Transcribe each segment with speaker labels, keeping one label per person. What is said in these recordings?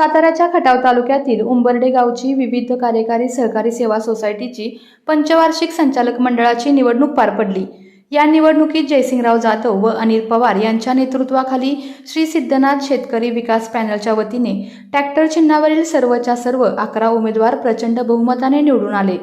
Speaker 1: साताऱ्याच्या खटाव तालुक्यातील उंबर्डे गावची विविध कार्यकारी सहकारी सेवा सोसायटीची पंचवार्षिक संचालक मंडळाची निवडणूक पार पडली. या निवडणुकीत जयसिंगराव जाधव व अनिल पवार यांच्या नेतृत्वाखाली श्री सिद्धनाथ शेतकरी विकास पॅनलच्या वतीने ट्रॅक्टर चिन्हावरील सर्वच्या सर्व अकरा उमेदवार प्रचंड बहुमताने निवडून आले.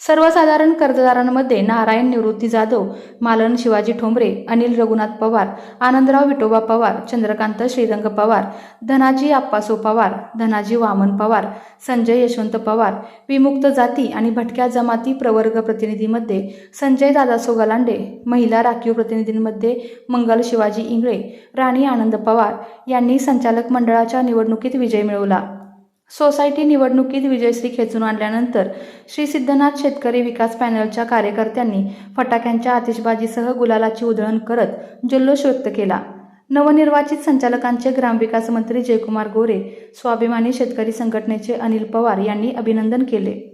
Speaker 1: सर्वसाधारण कर्जदारांमध्ये नारायण निवृत्ती जाधव मालन शिवाजी ठोंबरे अनिल रघुनाथ पवार आनंदराव विठोबा पवार चंद्रकांत श्रीरंग पवार धनाजी आप्पासो पवार धनाजी वामन पवार संजय यशवंत पवार विमुक्त जाती आणि भटक्या जमाती प्रवर्ग प्रतिनिधीमध्ये संजय दादासो गलांडे महिला राखीव प्रतिनिधींमध्ये मंगल शिवाजी इंगळे राणी आनंद पवार यांनी संचालक मंडळाच्या निवडणुकीत विजय मिळवला. सोसायटी निवडणुकीत विजयश्री खेचून आणल्यानंतर श्री सिद्धनाथ शेतकरी विकास पॅनलच्या कार्यकर्त्यांनी फटाक्यांच्या आतिषबाजीसह गुलालाची उधळण करत जल्लोष व्यक्त केला. नवनिर्वाचित संचालकांचे ग्रामविकास मंत्री जयकुमार गोरे स्वाभिमानी शेतकरी संघटनेचे अनिल पवार यांनी अभिनंदन केले.